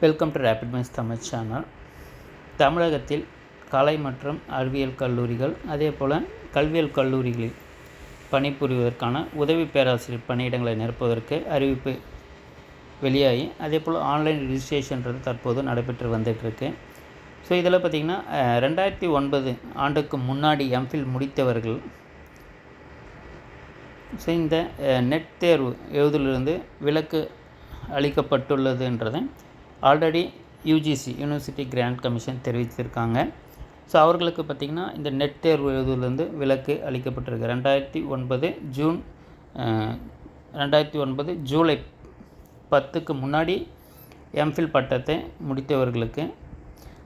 Welcome to rapid mice Tamil channel தமிழகத்தில் கலை மற்றும் அறிவியல் கல்லூரிகள் அதே போல் கல்வியல் கல்லூரிகளில் பணிபுரிவதற்கான உதவி பேராசிரியர் பணியிடங்களை நிரப்புவதற்கு அறிவிப்பு வெளியாகி அதே போல் ஆன்லைன் ரிஜிஸ்ட்ரேஷன்றது தற்போது நடைபெற்று வந்துட்டுருக்கு ஸோ இதில் பார்த்திங்கன்னா ரெண்டாயிரத்தி ஒன்பது ஆண்டுக்கு முன்னாடி எம்ஃபில் முடித்தவர்கள் ஸோ இந்த நெட் தேர்வு எழுதிலிருந்து விலக்கு அளிக்கப்பட்டுள்ளதுன்றதை already UGC university grant commission தெரிவித்திருக்காங்க. So அவர்களுக்கு பார்த்திங்கன்னா இந்த நெட் தேர்வு எழுதுலேருந்து விலக்கு அளிக்கப்பட்டிருக்கு. ரெண்டாயிரத்தி ஒன்பது ஜூன் ரெண்டாயிரத்தி ஒன்பது ஜூலை பத்துக்கு முன்னாடி எம்ஃபில் பட்டத்தை முடித்தவர்களுக்கு.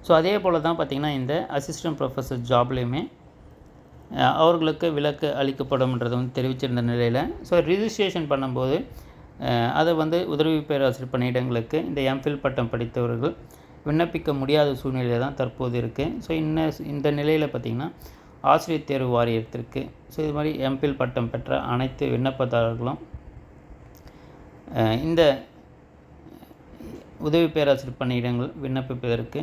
ஸோ அதே போல் தான் பார்த்திங்கன்னா இந்த அசிஸ்டன்ட் ப்ரொஃபஸர் ஜாப்லேயுமே அவர்களுக்கு விலக்கு அளிக்கப்படும்ன்றது வந்து தெரிவிச்சிருந்த நிலையில். ஸோ ரிஜிஸ்ட்ரேஷன் பண்ணும்போது அதை வந்து உதவி பேராசிரியர் பணியிடங்களுக்கு இந்த எம்ஃபில் பட்டம் படித்தவர்கள் விண்ணப்பிக்க முடியாத சூழ்நிலை தான் தற்போது இருக்குது ஸோ இன்ன இந்த நிலையில் பார்த்திங்கன்னா ஆசிரியர் தேர்வு வாரியத்திற்கு ஸோ இது மாதிரி எம்ஃபில் பட்டம் பெற்ற அனைத்து விண்ணப்பதாரர்களும் இந்த உதவி பேராசிரியர் பணியிடங்கள் விண்ணப்பிப்பதற்கு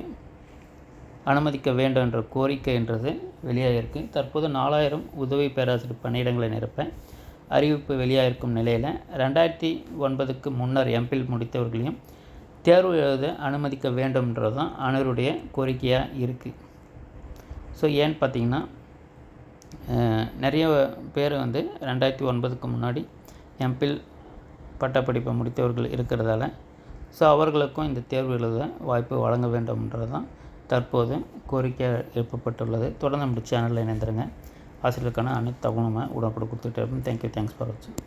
அனுமதிக்க வேண்டும் என்ற கோரிக்கைன்றது வெளியாகிருக்கு தற்போது நாலாயிரம் உதவி பேராசிரியர் பணியிடங்களை நிரப்ப அறிவிப்பு வெளியாகிருக்கும் நிலையில் ரெண்டாயிரத்தி ஒன்பதுக்கு முன்னர் எம்பில் முடித்தவர்களையும் தேர்வு எழுத அனுமதிக்க வேண்டும்ன்றது தான் அனைவருடைய கோரிக்கையாக இருக்குது ஸோ ஏன்னு பார்த்தீங்கன்னா நிறைய பேர் வந்து ரெண்டாயிரத்தி ஒன்பதுக்கு முன்னாடி எம்பில் பட்டப்படிப்பை முடித்தவர்கள் இருக்கிறதால ஸோ அவர்களுக்கும் இந்த தேர்வு எழுத வாய்ப்பு வழங்க வேண்டும்ன்றது தான் தற்போது கோரிக்கை எழுப்பப்பட்டுள்ளது. தொடர்ந்து நம்ம சேனலில் இணைந்துருங்க. ஆசிரியர்களுக்கான அனைத்து தகவலுமே உடனுக்குடன் கொடுத்துட்டே இருப்போம். தேங்க்யூ தேங்க்ஸ் ஃபார் வாட்சிங்